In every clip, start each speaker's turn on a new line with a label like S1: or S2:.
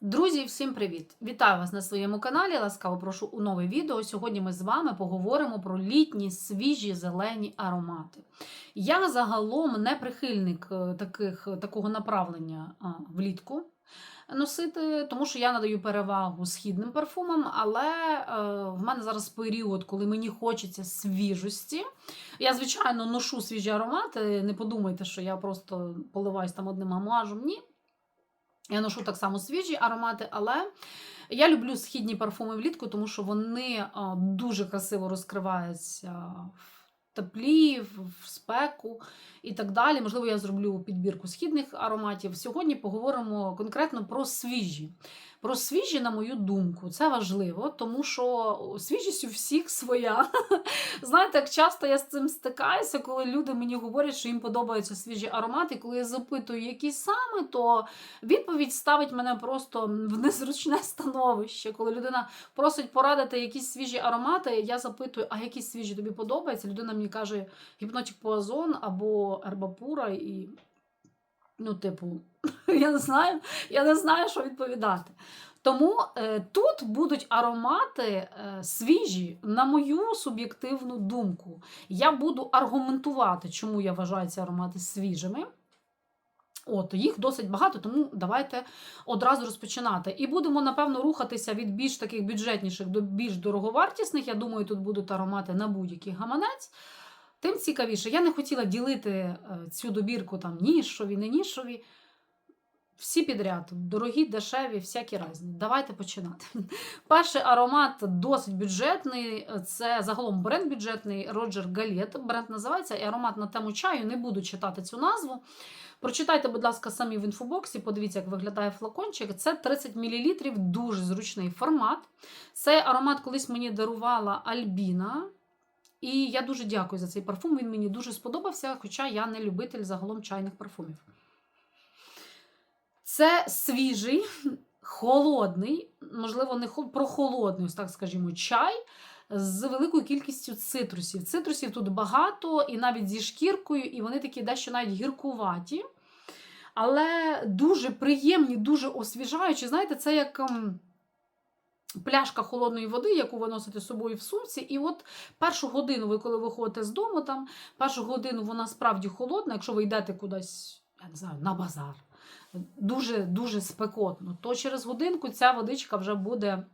S1: Друзі, всім привіт! Вітаю вас на своєму каналі. Ласкаво прошу у нове відео. Сьогодні ми з вами поговоримо про літні свіжі зелені аромати. Я загалом не прихильник е, таких, такого направлення влітку носити, тому що я надаю перевагу східним парфумам, але е, в мене зараз період, коли мені хочеться свіжості. Я, звичайно, ношу свіжі аромати. Не подумайте, що я просто поливаюсь там одним амуажем. Ні. Я ношу так само свіжі аромати, але я люблю східні парфуми влітку, тому що вони дуже красиво розкриваються в теплі, в в спеку і так далі. Можливо, я зроблю підбірку східних ароматів. Сьогодні поговоримо конкретно про свіжі. Про свіжі, на мою думку, це важливо, тому що свіжість у всіх своя. Знаєте, як часто я з цим стикаюся, коли люди мені говорять, що їм подобаються свіжі аромати. Коли я запитую, які саме, то відповідь ставить мене просто в незручне становище. Коли людина просить порадити якісь свіжі аромати, я запитую, а які свіжі тобі подобаються? Людина мені каже гіпнотик Пуазон або Ербапура і. Ну, типу, я не знаю, я не знаю, що відповідати. Тому е, тут будуть аромати е, свіжі, на мою суб'єктивну думку. Я буду аргументувати, чому я вважаю ці аромати свіжими. От, їх досить багато, тому давайте одразу розпочинати. І будемо, напевно, рухатися від більш таких бюджетніших до більш дороговартісних. Я думаю, тут будуть аромати на будь-який гаманець. Тим цікавіше, я не хотіла ділити е, цю добірку там нішові, не нішові. Всі підряд, дорогі, дешеві, всякі різні. Давайте починати. Перший аромат досить бюджетний. Це загалом бренд бюджетний Роджер Галет. Бренд називається і аромат на тему чаю. Не буду читати цю назву. Прочитайте, будь ласка, самі в інфобоксі, подивіться, як виглядає флакончик. Це 30 мл, дуже зручний формат. Цей аромат колись мені дарувала Альбіна. І я дуже дякую за цей парфум. Він мені дуже сподобався, хоча я не любитель загалом чайних парфумів. Це свіжий, холодний, можливо, не хол- прохолодний, так скажімо, чай з великою кількістю цитрусів. Цитрусів тут багато, і навіть зі шкіркою, і вони такі дещо навіть гіркуваті. Але дуже приємні, дуже освіжаючі. Знаєте, це як. Пляшка холодної води, яку ви носите з собою в сумці, і от першу годину, ви коли виходите з дому, там першу годину вона справді холодна, якщо ви йдете кудись, я не знаю, на базар, дуже дуже спекотно, то через годинку ця водичка вже буде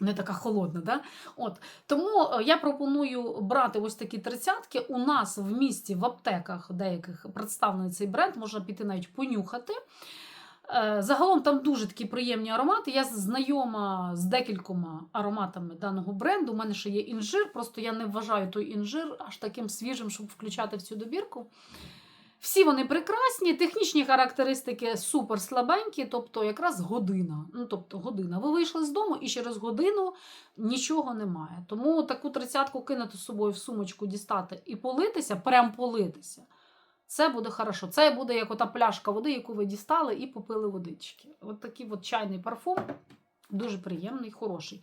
S1: не така холодна. Да? От. Тому е, я пропоную брати ось такі тридцятки. У нас в місті в аптеках деяких представлений цей бренд, можна піти навіть понюхати. Е, Загалом там дуже такі приємні аромати. Я знайома з декількома ароматами даного бренду. У мене ще є інжир, просто я не вважаю той інжир аж таким свіжим, щоб включати в цю добірку. Всі вони прекрасні, технічні характеристики супер слабенькі, тобто якраз година. Ну, тобто година. Ви вийшли з дому і через годину нічого немає. Тому таку тридцятку кинути з собою в сумочку, дістати і политися, прям политися. Це буде хорошо. Це буде як ота пляшка води, яку ви дістали і попили водички. От такий от чайний парфум. Дуже приємний, хороший.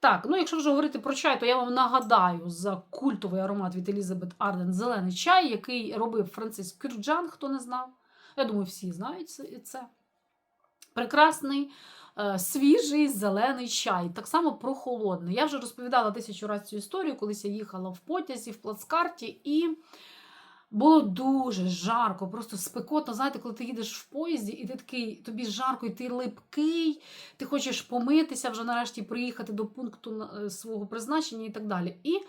S1: Так, ну якщо вже говорити про чай, то я вам нагадаю за культовий аромат від Елізабет Арден зелений чай, який робив Францис Кюрджан, хто не знав. Я думаю, всі знають це-. Прекрасний, е, свіжий зелений чай. Так само прохолодний. Я вже розповідала тисячу разів цю історію, колись я їхала в потязі, в плацкарті, і було дуже жарко, просто спекотно. Знаєте, коли ти їдеш в поїзді, і ти такий, тобі жарко, і ти липкий, ти хочеш помитися, вже нарешті приїхати до пункту е, свого призначення і так далі. І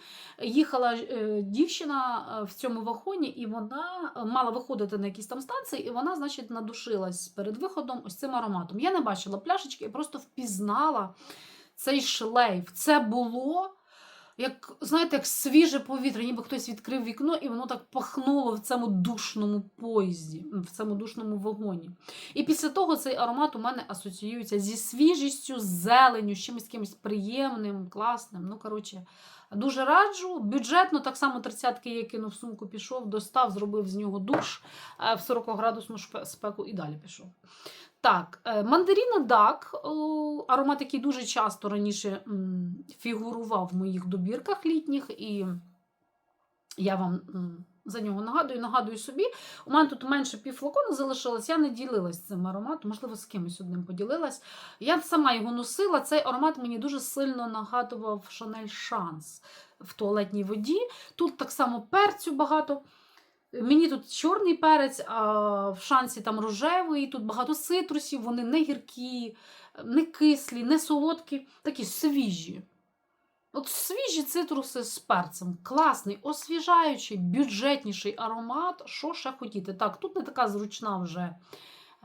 S1: їхала е, дівчина е, в цьому вагоні, і вона мала виходити на якісь там станції, і вона, значить, надушилась перед виходом ось цим ароматом. Я не бачила пляшечки, я просто впізнала цей шлейф. Це було. Як, знаєте, як свіже повітря, ніби хтось відкрив вікно, і воно так пахнуло в цьому душному поїзді, в цьому душному вагоні. І після того цей аромат у мене асоціюється зі свіжістю, з зеленню, з чимось якимось приємним, класним. Ну, коротше, дуже раджу. Бюджетно, так само тридцятки я кинув сумку, пішов, достав, зробив з нього душ е, в 40-градусну спеку і далі пішов. Так, е, мандаріна Дак, аромат, який дуже часто раніше фігурував в моїх добірках літніх, і я вам за нього нагадую, нагадую собі. У мене тут менше півфлакону залишилось, я не ділилась цим ароматом, можливо, з кимось одним поділилась. Я сама його носила. Цей аромат мені дуже сильно нагадував Шанель Шанс в туалетній воді. Тут так само перцю багато. Мені тут чорний перець, а в шансі там рожевий, тут багато цитрусів, вони не гіркі, не кислі, не солодкі, такі свіжі. От свіжі цитруси з перцем. Класний, освіжаючий, бюджетніший аромат. Що ще хотіти? Так, тут не така зручна вже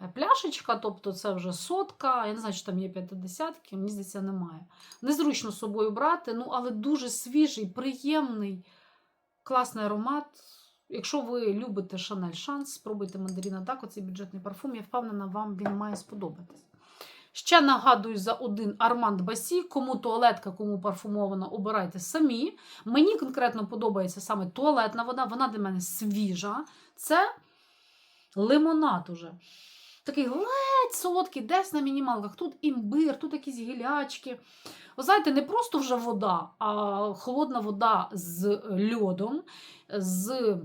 S1: е, пляшечка, тобто це вже сотка. Я не знаю, чи там є 50, мені здається, немає. Незручно з собою брати, ну, але дуже свіжий, приємний, класний аромат. Якщо ви любите Шанель Шанс, спробуйте мандаріна так, цей бюджетний парфум. Я впевнена, вам він має сподобатись. Ще нагадую за один Арманд Басі. Кому туалетка, кому парфумована, обирайте самі. Мені конкретно подобається саме туалетна вода, вона для мене свіжа. Це лимонад уже. Такий ледь солодкий, десь на мінімалках. Тут імбир, тут якісь гілячки. Ви знаєте, не просто вже вода, а холодна вода з льодом, з,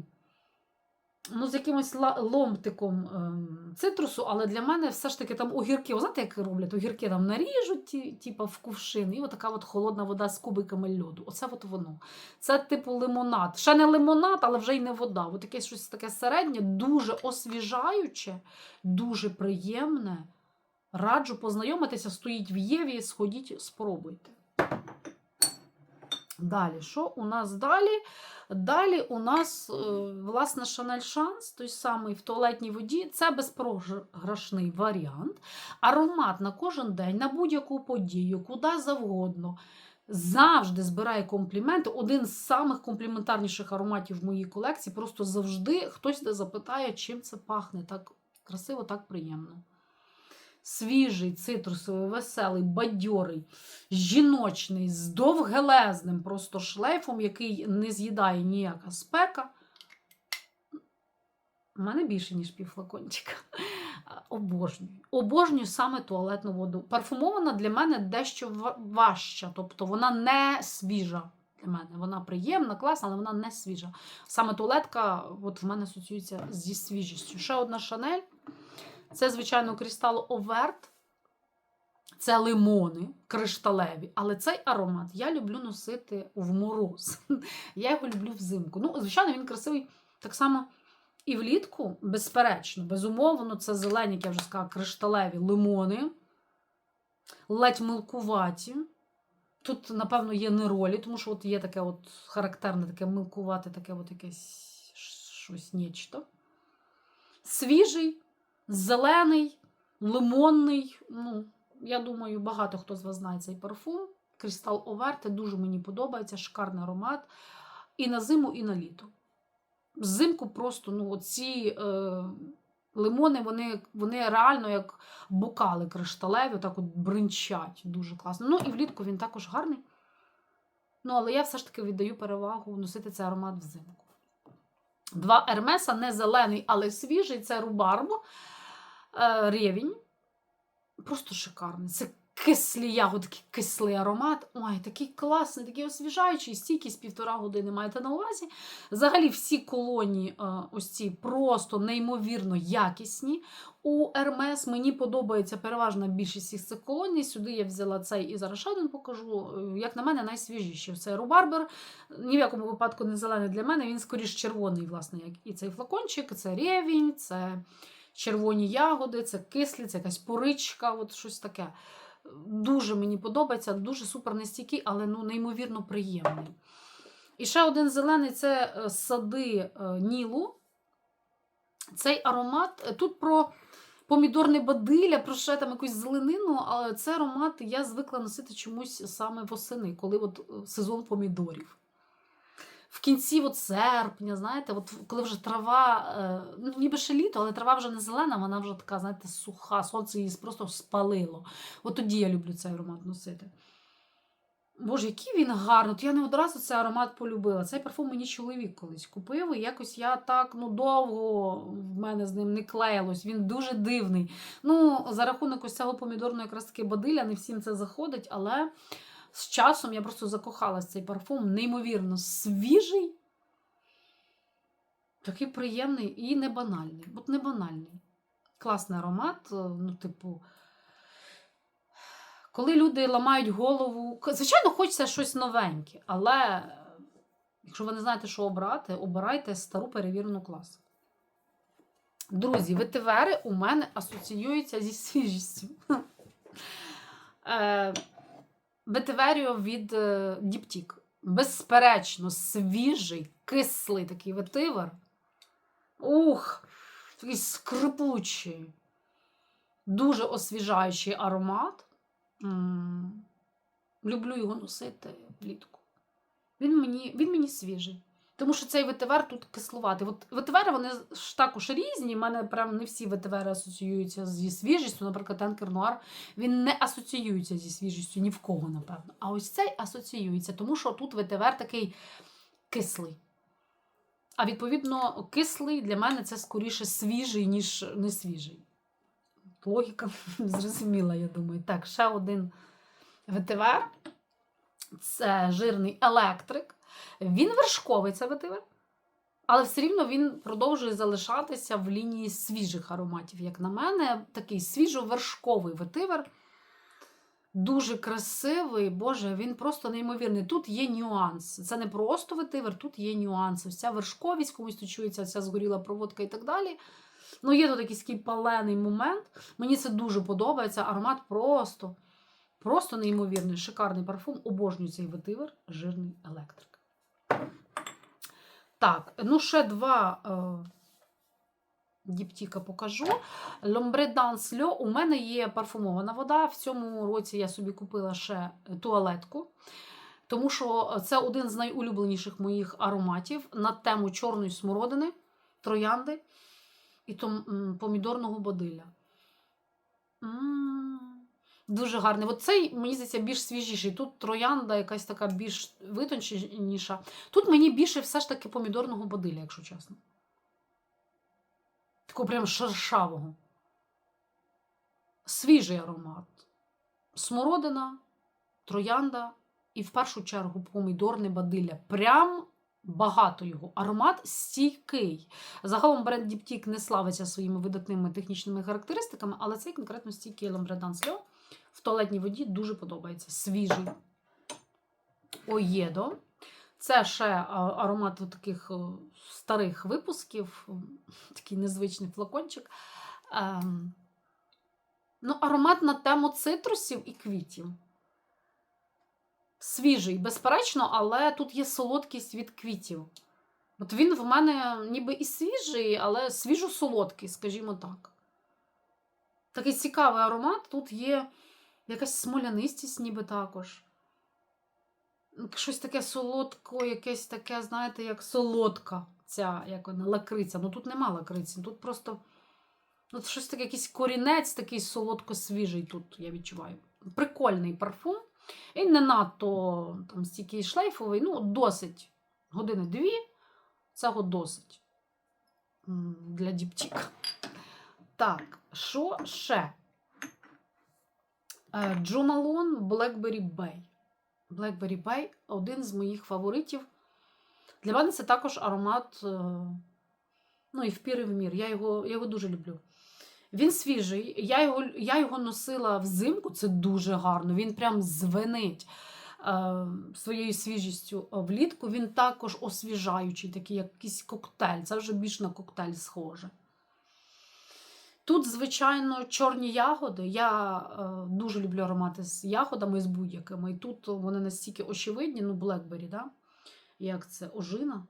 S1: ну, з якимось ломтиком ем, цитрусу, але для мене все ж таки там огірки. Ви знаєте, як роблять? Огірки там наріжуть, ті, типа в кувшин, і отака от холодна вода з кубиками льоду. Оце от воно. Це типу лимонад. Ще не лимонад, але вже й не вода. От таке щось таке середнє, дуже освіжаюче, дуже приємне. Раджу познайомитися, стоїть в Єві, сходіть, спробуйте. Далі, що у нас далі? Далі у нас, е, власне, Шанель Шанс, той самий в туалетній воді. Це безпрограшний варіант. Аромат на кожен день, на будь-яку подію, куди завгодно. Завжди збирає компліменти. Один з самих компліментарніших ароматів в моїй колекції. Просто завжди хтось де запитає, чим це пахне. Так красиво, так приємно. Свіжий, цитрусовий, веселий, бадьорий, жіночний, з довгелезним просто шлейфом, який не з'їдає ніяка спека. У мене більше, ніж півфлакончика. Обожнюю. Обожнюю саме туалетну воду. Парфумована для мене дещо ва- важча, тобто вона не свіжа для мене. Вона приємна, класна, але вона не свіжа. Саме туалетка от в мене асоціюється зі свіжістю. Ще одна шанель. Це, звичайно, Крістал Оверт. Це лимони кришталеві. Але цей аромат я люблю носити в мороз. Я його люблю взимку. Ну, звичайно, він красивий так само і влітку, безперечно, безумовно, це зелені, як я вже сказала, кришталеві лимони, ледь милкуваті. Тут, напевно, є неролі, тому що от є таке от характерне, таке милкувате, таке от якесь щось нечто. Свіжий, зелений, лимонний. Ну, я думаю, багато хто з вас знає цей парфум. Крістал Оверте дуже мені подобається, шикарний аромат. І на зиму, і на літо. Взимку просто ну, ці е, лимони, вони, вони реально як бокали кришталеві, так от бринчать. Дуже класно. Ну і влітку він також гарний. Ну, але я все ж таки віддаю перевагу носити цей аромат взимку. Два Ермеса, не зелений, але свіжий. Це рубарбо. Е, рівень. Просто шикарний. Це кислі ягодки, кислий аромат. Ой, такий класний, такий освіжаючий, стійкість півтора години маєте на увазі. Взагалі, всі колонії, е, ось ці просто неймовірно якісні. У Ермес мені подобається переважна більшість всіх цих колоній. Сюди я взяла цей і зараз ще один покажу. Е, Як на мене, найсвіжіший. Це рубарбер. Ні в якому випадку не зелений для мене, він скоріш червоний, власне, як і цей флакончик, це ревінь, це червоні ягоди, це кислі, це якась поричка, от щось таке. Дуже мені подобається, дуже супер нестійкий, але ну, неймовірно приємний. І ще один зелений це е, сади е, Нілу. Цей аромат е, тут про помідорне бадилля, про ще там якусь зеленину, але цей аромат я звикла носити чомусь саме восени, коли от сезон помідорів. В кінці от серпня, знаєте, от коли вже трава, е, ну ніби ще літо, але трава вже не зелена, вона вже така, знаєте, суха, сонце її просто спалило. От тоді я люблю цей аромат носити. Боже, який він гарний. От я не одразу цей аромат полюбила. Цей парфум мені чоловік колись купив, і якось я так ну, довго в мене з ним не клеїлось. Він дуже дивний. Ну, за рахунок ось цього помідорного якраз таки бадиля, не всім це заходить, але з часом я просто закохалась цей парфум. Неймовірно свіжий. Такий приємний і не банальний. От не банальний. Класний аромат, е, ну, типу. Коли люди ламають голову, звичайно, хочеться щось новеньке, але е, якщо ви не знаєте, що обрати, обирайте стару перевірену класику. Друзі, ветивери у мене асоціюються зі свіжістю. Ветиверіо від е, Діптік. Безперечно, свіжий, кислий такий ветивер. Ух, такий скрипучий, дуже освіжаючий аромат. М, Люблю його носити влітку. Він мені, він мені свіжий. Тому що цей ветивер тут кислуватий. От ветивери вони ж також різні. У мене прям не всі ветивери асоціюються зі свіжістю. Наприклад, Танкер Нуар він не асоціюється зі свіжістю ні в кого, напевно. А ось цей асоціюється, тому що тут ветивер такий кислий. А відповідно, кислий для мене це скоріше свіжий, ніж не свіжий. Логіка зрозуміла, я думаю. Так, ще один ветивер. Це жирний електрик. Він вершковий, це ветивер. Але все рівно він продовжує залишатися в лінії свіжих ароматів. Як на мене, такий свіжо-вершковий ветивер. Дуже красивий, Боже, він просто неймовірний. Тут є нюанс. Це не просто ветивер, тут є нюанси. Вся вершковість, комусь тут чується, ця згоріла проводка і так далі. Ну, є тут якийсь такий палений момент. Мені це дуже подобається. Аромат просто, просто неймовірний, шикарний парфум. Обожнюю цей ветивер, жирний електрик. Так, ну ще два е, діптіка покажу. Ломбре Данс Льо. У мене є парфумована вода. В цьому році я собі купила ще туалетку. Тому що це один з найулюбленіших моїх ароматів на тему чорної смородини, троянди і м, помідорного бодилля. М, Дуже гарний. От цей, мені здається, більш свіжіший. Тут троянда якась така більш витонченіша. Тут мені більше все ж таки помідорного бодилля, якщо чесно. Такого прям шершавого. Свіжий аромат. Смородина, троянда і в першу чергу помідорне бадилля. Прям багато його. Аромат стійкий. Загалом бренд Діптік не славиться своїми видатними технічними характеристиками, але цей конкретно стійкий Ламбредан Сльо в туалетній воді дуже подобається. Свіжий. Оєдо. Це ще аромат таких старих випусків, такий незвичний флакончик. Ем, ну, аромат на тему цитрусів і квітів. Свіжий, безперечно, але тут є солодкість від квітів. От він в мене ніби і свіжий, але свіжо-солодкий, скажімо так. Такий цікавий аромат. Тут є якась смолянистість, ніби також. Щось таке солодко, якесь таке, знаєте, як солодка ця, як вона, лакриця. Ну тут нема лакриці, тут просто ну, щось таке, якийсь корінець такий солодко-свіжий тут, я відчуваю. Прикольний парфум. Він не надто там, стільки шлейфовий, ну, досить. Години дві. Цього досить для діптіка. Так, що ще? Е, Джо Малон Blackberry Bay. Blackberry Bay один з моїх фаворитів. Для мене це також аромат, е, ну, і в пір, і в мір. Я його, я його дуже люблю. Він свіжий. Я його, я його носила взимку, це дуже гарно. Він прям звенить е, своєю свіжістю влітку. Він також освіжаючий, такий як якийсь коктейль. Це вже більш на коктейль схоже. Тут, звичайно, чорні ягоди. Я е, дуже люблю аромати з ягодами з будь-якими. І тут вони настільки очевидні, ну, Блекбері, да? як це ожина.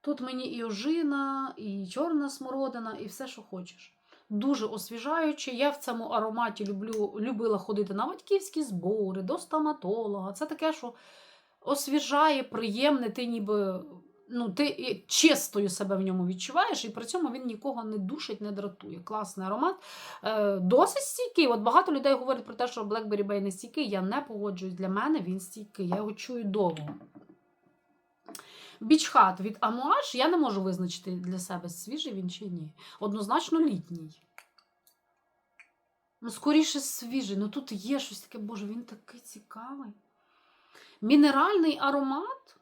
S1: Тут мені і ожина, і чорна смородина, і все, що хочеш. Дуже освіжаюче. Я в цьому ароматі люблю, любила ходити на батьківські збори, до стоматолога. Це таке, що освіжає, приємне, ти ніби ну, ти чистою себе в ньому відчуваєш, і при цьому він нікого не душить, не дратує. Класний аромат. Е, досить стійкий. От багато людей говорять про те, що Blackberry Bay не стійкий. Я не погоджуюсь. Для мене він стійкий. Я його чую довго. Бічхат від Амуаш я не можу визначити для себе, свіжий він чи ні. Однозначно літній. Ну, скоріше свіжий. Ну тут є щось таке, боже, він такий цікавий. Мінеральний аромат.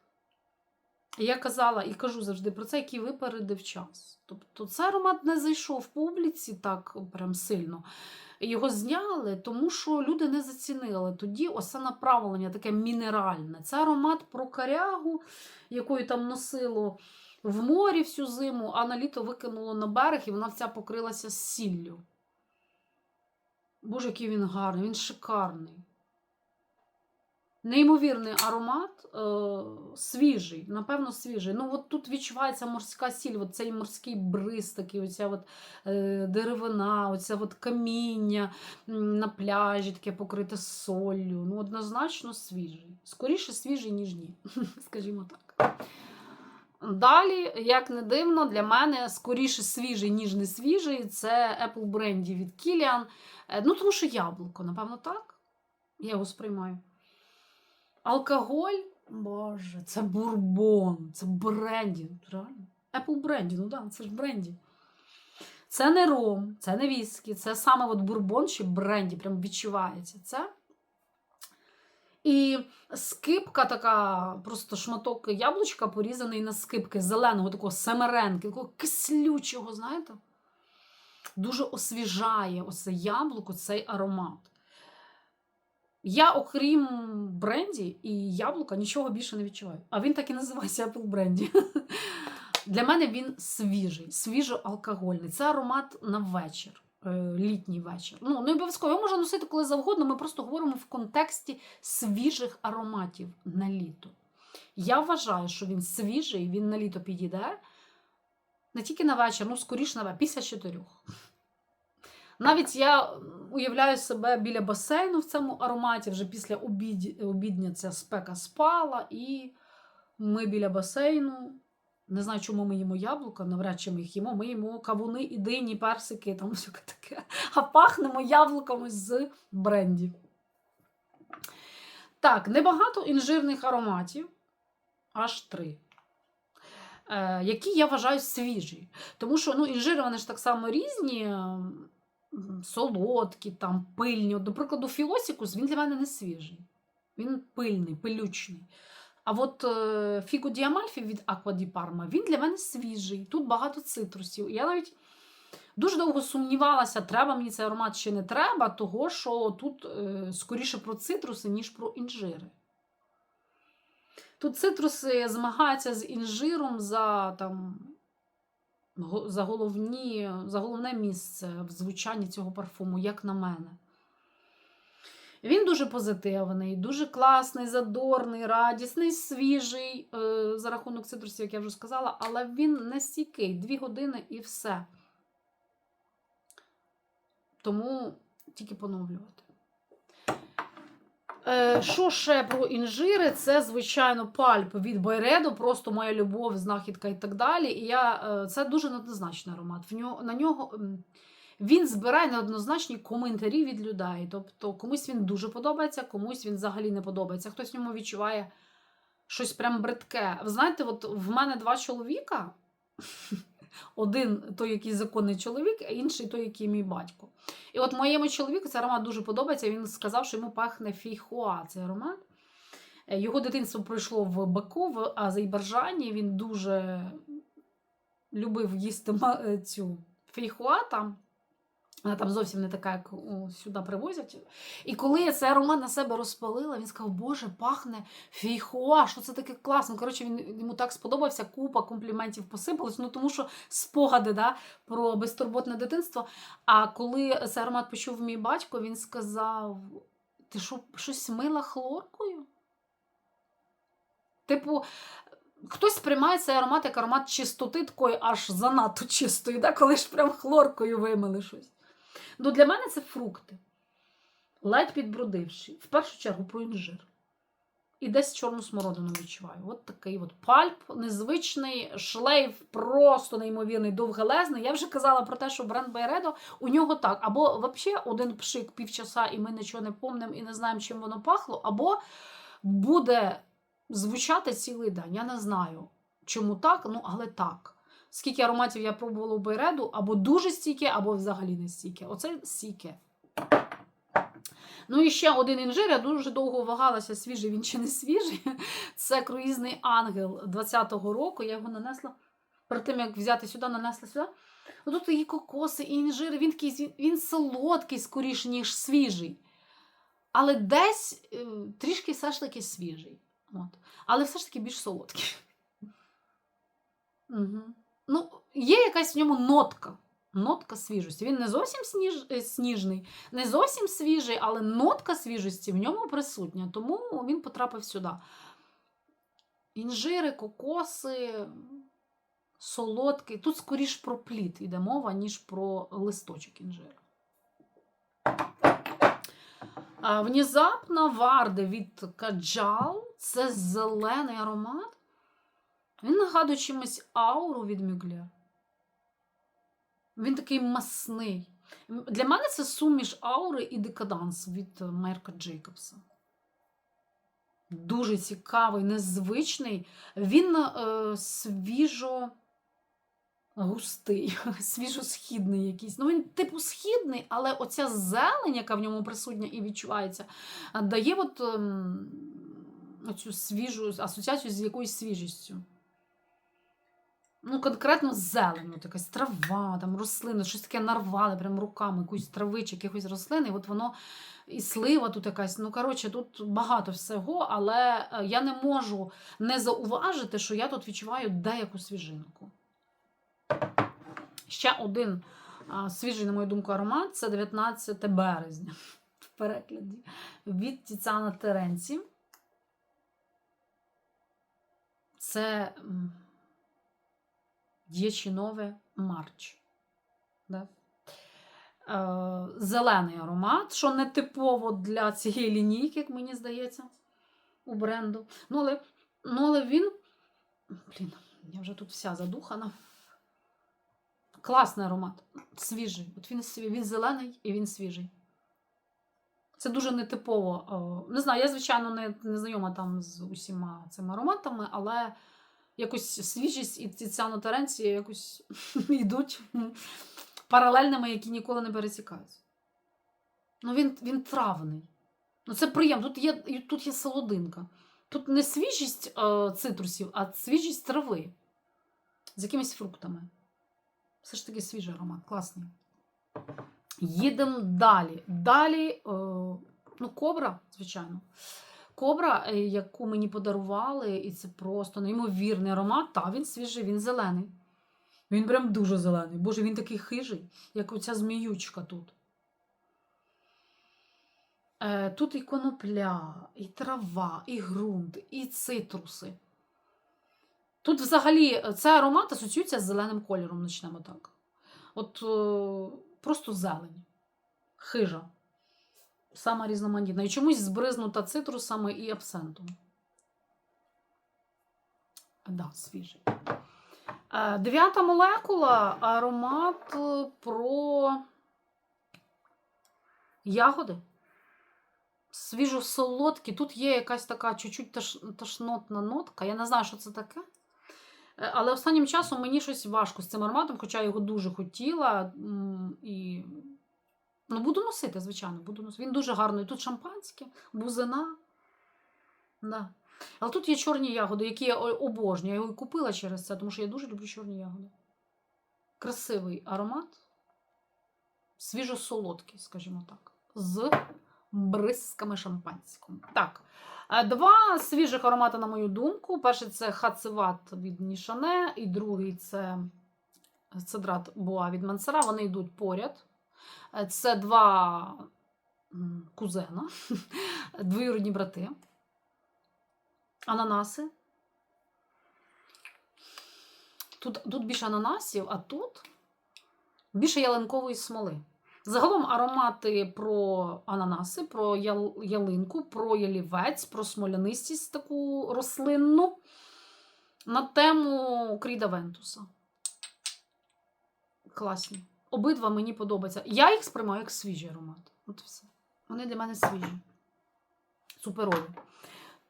S1: Я казала і кажу завжди про це, який випередив час. Тобто цей аромат не зайшов в публіці так прям сильно. Його зняли, тому що люди не зацінили. Тоді ось це направлення таке мінеральне. Це аромат про корягу, якою там носило в морі всю зиму, а на літо викинуло на берег, і вона вся покрилася сіллю. Боже, який він гарний, він шикарний. Неймовірний аромат, е, свіжий, напевно, свіжий. Ну, от тут відчувається морська сіль, от цей морський бриз, такий, оця от, е, деревина, оця от каміння на пляжі, таке покрите солью. Ну, однозначно свіжий. Скоріше свіжий, ніж ні, скажімо так. Далі, як не дивно, для мене скоріше свіжий, ніж не свіжий. Це Apple Brandy від Kilian. Е, Ну, тому що яблуко, напевно, так. Я його сприймаю. Алкоголь, боже, це бурбон, це бренді. Реально? Apple бренді, ну так, да, це ж бренді. Це не ром, це не віскі, це саме от бурбон чи бренді, прям відчувається. Це. І скипка така, просто шматок яблучка порізаний на скипки зеленого, такого семеренки, такого кислючого, знаєте? Дуже освіжає оце яблуко, цей аромат. Я, окрім бренді і яблука, нічого більше не відчуваю. А він так і називається Apple бренді. Для мене він свіжий, свіжоалкогольний. Це аромат на вечір, е, літній вечір. Ну, не обов'язково його можна носити коли завгодно. Ми просто говоримо в контексті свіжих ароматів на літо. Я вважаю, що він свіжий, він на літо підійде. Не тільки на вечір, ну скоріше на вечір, після чотирьох. Навіть я уявляю себе біля басейну в цьому ароматі, вже після обід... обідня ця спека спала, і ми біля басейну. Не знаю, чому ми їмо яблука, навряд чи ми їх їмо. Ми їмо кавуни, і дині, персики, там все таке. А пахнемо яблуками з бренді. Так, небагато інжирних ароматів, аж три. Е, які я вважаю свіжі. Тому що ну, інжири вони ж так само різні, солодкі, там, пильні. До прикладу, філосікус він для мене не свіжий. Він пильний, пилючний. А от е, Фіго Діамальфі від Аква Ді Парма, він для мене свіжий. Тут багато цитрусів. Я навіть дуже довго сумнівалася, треба мені цей аромат чи не треба, того що тут е, скоріше про цитруси, ніж про інжири. Тут цитруси змагаються з інжиром за, там, за, головні, за головне місце в звучанні цього парфуму, як на мене. Він дуже позитивний, дуже класний, задорний, радісний, свіжий е, за рахунок цитрусів, як я вже сказала, але він не стійкий, дві години і все. Тому тільки поновлювати. Е, Що ще про інжири? Це, звичайно, пальп від Байредо, просто моя любов, знахідка і так далі. І я, е, Це дуже неоднозначний аромат. В нього, на нього він збирає неоднозначні коментарі від людей. Тобто комусь він дуже подобається, комусь він взагалі не подобається. Хтось в ньому відчуває щось прям бридке. Ви знаєте, от в мене два чоловіка. Один той, який законний чоловік, а інший той, який мій батько. І от моєму чоловіку цей аромат дуже подобається. Він сказав, що йому пахне фіхуа цей аромат. Е, Його дитинство пройшло в Баку, в Азербайджані. Він дуже любив їсти е, цю фіхуа там. Вона там зовсім не така, як сюди привозять. І коли я цей аромат на себе розпалила, він сказав, Боже, пахне фейхоа, що це таке класно. Коротше, він йому так сподобався, купа компліментів посипалось. Ну тому що спогади да, про безтурботне дитинство. А коли цей аромат почув мій батько, він сказав: Ти що, щось мила хлоркою? Типу, хтось сприймає цей аромат як аромат чистоти, такої аж занадто чистої, да, коли ж прям хлоркою вимили щось. Ну, для мене це фрукти. Ледь підбродивши. В першу чергу про інжир. І десь чорну смородину відчуваю. От такий от пальп, незвичний, шлейф, просто неймовірний, довгелезний. Я вже казала про те, що бренд Байредо у нього так. Або взагалі один пшик півчаса, і ми нічого не помнимо і не знаємо, чим воно пахло, або буде звучати цілий день. Я не знаю, чому так, ну але так. Скільки ароматів я пробувала у Байреду, або дуже стійке, або взагалі не стійке. Оце стійке. Ну і ще один інжир, я дуже довго вагалася, свіжий він чи не свіжий. Це круїзний ангел 20-го року. Я його нанесла. Перед тим, як взяти сюди, нанесла сюди. Ну, Тут і кокоси, і інжири, він такий він, солодкий скоріше, ніж свіжий. Але десь е, трішки все ж таки свіжий. От. Але все ж таки більш солодкий. Угу. Ну, є якась в ньому нотка. Нотка свіжості. Він не зовсім сніж, е, сніжний, не зовсім свіжий, але нотка свіжості в ньому присутня, тому він потрапив сюди. Інжири, кокоси, солодкий. Тут скоріш про плід йде мова, ніж про листочок інжиру. А, Внезапно варде від каджал це зелений аромат. Він нагадує чимось ауру від Мюглер. Він такий масний. Для мене це суміш аури і декаданс від Мерка Джейкобса. Дуже цікавий, незвичний. Він е, свіжо густий, свіжосхідний якийсь. Ну, він типу східний, але оця зелень, яка в ньому присутня і відчувається, дає от, ем, оцю свіжу асоціацію з якоюсь свіжістю. Ну, конкретно зелень, от якась трава, там рослини, щось таке нарвали прям руками, якусь травичок, якихось рослин, і от воно і слива тут якась. Ну, коротше, тут багато всього, але е, я не можу не зауважити, що я тут відчуваю деяку свіжинку. Ще один свіжий, на мою думку, аромат це 19 березня в перекладі від Тіцана Теренці. Це Д'ячинове Марч. Да? Е, зелений аромат, що не типово для цієї лінійки, як мені здається, у бренду. Ну, але, ну, але він. Блін, я вже тут вся задухана. Класний аромат, свіжий. От він, він зелений і він свіжий. Це дуже нетипово. Е, Не знаю, я, звичайно, не, не знайома там з усіма цими ароматами, але якось свіжість і Тіціано Теренці якось йдуть паралельними, які ніколи не пересікаються. Ну, він, він травний. Ну, це приємно. Тут є, тут є солодинка. Тут не свіжість е, цитрусів, а свіжість трави з якимись фруктами. Все ж таки свіжий аромат, класний. Їдемо далі. Далі, е, ну, кобра, звичайно. Кобра, е, яку мені подарували, і це просто неймовірний аромат. Та, він свіжий, він зелений. Він прям дуже зелений. Боже, він такий хижий, як оця зміючка тут. Е, Тут і конопля, і трава, і ґрунт, і цитруси. Тут взагалі е, цей аромат асоціюється з зеленим кольором, почнемо так. От просто зелень, хижа, сама різноманітна. І чомусь збризнута цитрусами і абсентом. Да, свіжий. Е, Дев'ята молекула аромат е, про ягоди. Свіжо-солодкі. Тут є якась така чуть-чуть тошнотна нотка. Я не знаю, що це таке. Е, Але останнім часом мені щось важко з цим ароматом, хоча я його дуже хотіла. І... Ну, буду носити, звичайно, буду носити. Він дуже гарний. Тут шампанське, бузина. Да. Але тут є чорні ягоди, які я обожнюю. Я його і купила через це, тому що я дуже люблю чорні ягоди. Красивий аромат. Свіжо-солодкий, скажімо так. З бризками шампанського. Так. е, Два свіжих аромати, на мою думку. Перший це хацеват від Нішане, і другий це цедрат Буа від Мансера. Вони йдуть поряд. Е, Це два кузена, двоюрідні брати. Ананаси. Тут, тут більше ананасів, а тут більше ялинкової смоли. Загалом аромати про ананаси, про ял- ялинку, про ялівець, про смолянистість таку рослинну на тему Кріда Вентуса. Класні. Обидва мені подобаються. Я їх сприймаю як свіжий аромат. От все. Вони для мене свіжі. Суперові.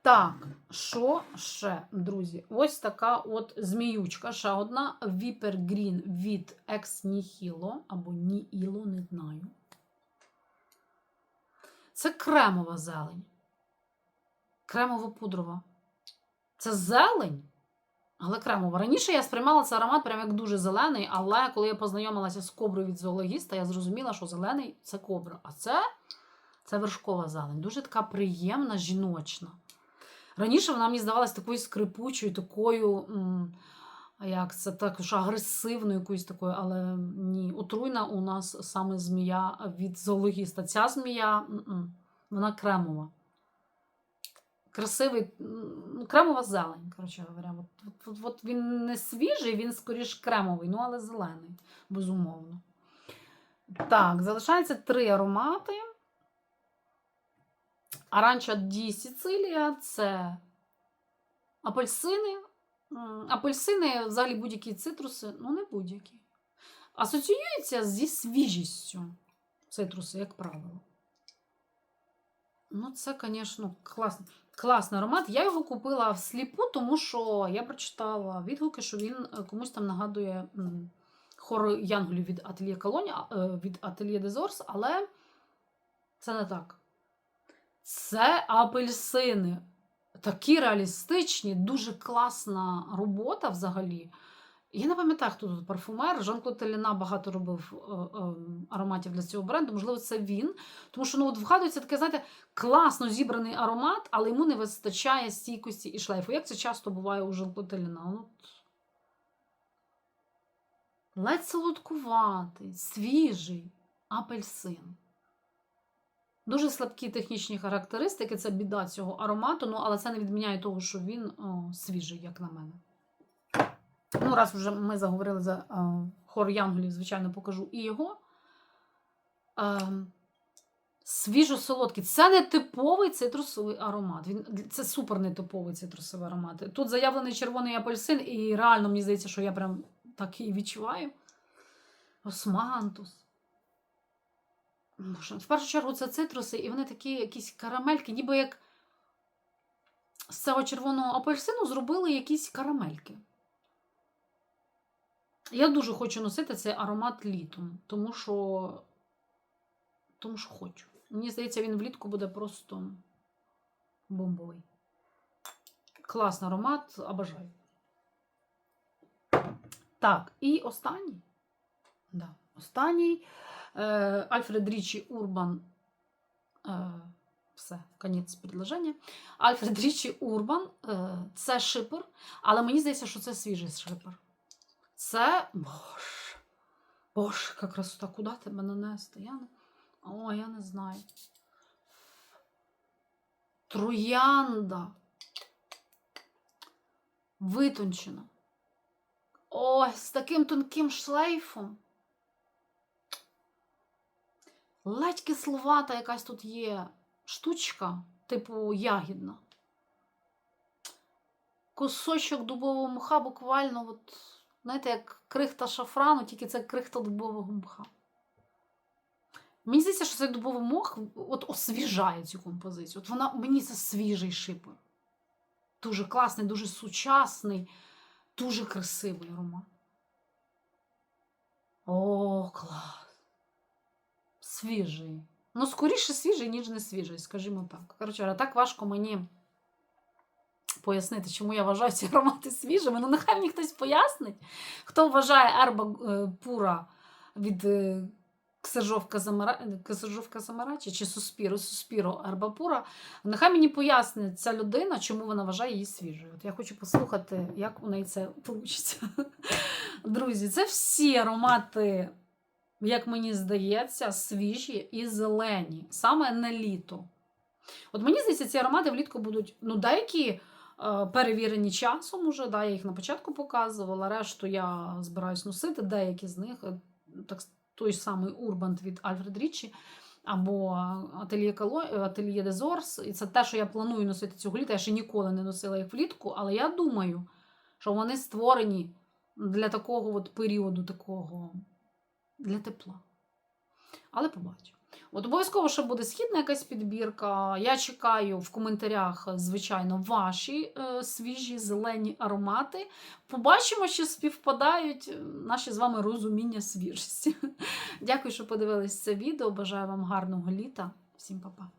S1: Так, що ще, друзі? Ось така от зміючка. Ще одна Green від Ex Nihilo або Nihilo, не знаю. Це кремова зелень. Кремово-пудрова. Це зелень, але кремова. Раніше я сприймала цей аромат прям як дуже зелений, але коли я познайомилася з коброю від зоологіста, я зрозуміла, що зелений це кобра. А це, це вершкова зелень. Дуже така приємна, жіночна. Раніше вона мені здавалася такою скрипучою, такою, м, як це також агресивною якоюсь такою, але ні, отруйна у нас саме змія від зоологіста. Ця змія, м-м, вона кремова. Красивий, кремова зелень, коротше говоря. От, от, от, він не свіжий, він скоріш кремовий, ну але зелений, безумовно. Так, залишається три аромати. Аранча Ді Сіцилія це апельсини. Апельсини, взагалі будь-які цитруси, ну не будь-які. Асоціюються зі свіжістю цитруси, як правило. Ну, це, звісно, класний, класний аромат. Я його купила всліпу, тому що я прочитала відгуки, що він е, комусь там нагадує хор Янголів від Ательє Колоні, від Ательє Дезорс, але це не так. Це апельсини. Такі реалістичні, дуже класна робота взагалі. Я не пам'ятаю, хто тут парфумер. Жан-Клод Теліна багато робив е, е, ароматів для цього бренду. Можливо, це він. Тому що ну, от вгадується таке, знаєте, класно зібраний аромат, але йому не вистачає стійкості і шлейфу. Як це часто буває у Жан-Клод Теліна? От. Ледь солодкуватий, свіжий апельсин. Дуже слабкі технічні характеристики, це біда цього аромату, ну, але це не відміняє того, що він о, свіжий, як на мене. Ну, раз вже ми заговорили за о, хор Янголів, звичайно, покажу і його. Е, Свіжо-солодкий. Це не типовий цитрусовий аромат. Він, це супер нетиповий цитрусовий аромат. Тут заявлений червоний апельсин, і реально мені здається, що я прям так і відчуваю. Османтус. Боже, В першу чергу це цитруси, і вони такі якісь карамельки, ніби як з цього червоного апельсину зробили якісь карамельки. Я дуже хочу носити цей аромат літом, тому що, тому що хочу. Мені здається, він влітку буде просто бомбовий. Класний аромат, обожаю. Так, і останній. Да, останній. Е, Альфред Річі Урбан. Е, все, конець предложення. Альфред Річі Урбан е, це шипер, але мені здається, що це свіжий шипер. Це. Боже, Боже, яка красота, куди тебе нанести? Я не... О, я не знаю. Троянда. Витончена. Ой, з таким тонким шлейфом. Ледь кисловата якась тут є штучка, типу ягідна. Кусочок дубового мха буквально, от, знаєте, як крихта шафрану, тільки це крихта дубового мха. Мені здається, що цей дубовий мох от освіжає цю композицію. От вона мені це свіжий шипер. Дуже класний, дуже сучасний, дуже красивий аромат. О, клас! Свіжий. Ну, скоріше свіжий, ніж не свіжий, скажімо так. Коротше, так важко мені пояснити, чому я вважаю ці аромати свіжими. Ну, нехай мені хтось пояснить. Хто вважає ерба е, пура від е, Ксержовка Замарачі чи Суспіро, Суспіро Ерба пура, нехай мені пояснить ця людина, чому вона вважає її свіжою. От я хочу послухати, як у неї це вийде. Друзі, це всі аромати як мені здається, свіжі і зелені, саме на літо. От мені здається, ці аромати влітку будуть ну, деякі е, перевірені часом уже, да, я їх на початку показувала, решту я збираюсь носити, деякі з них, е, так, той самий Урбант від Альфред Річі або Ательє Ательє Дезорс. І це те, що я планую носити цього літа. Я ще ніколи не носила їх влітку, але я думаю, що вони створені для такого от періоду, такого для тепла. Але побачу. От обов'язково ще буде східна якась підбірка. Я чекаю в коментарях, звичайно, ваші е, свіжі зелені аромати. Побачимо, чи співпадають наші з вами розуміння свіжості. Дякую, що подивились це відео. Бажаю вам гарного літа. Всім па-па.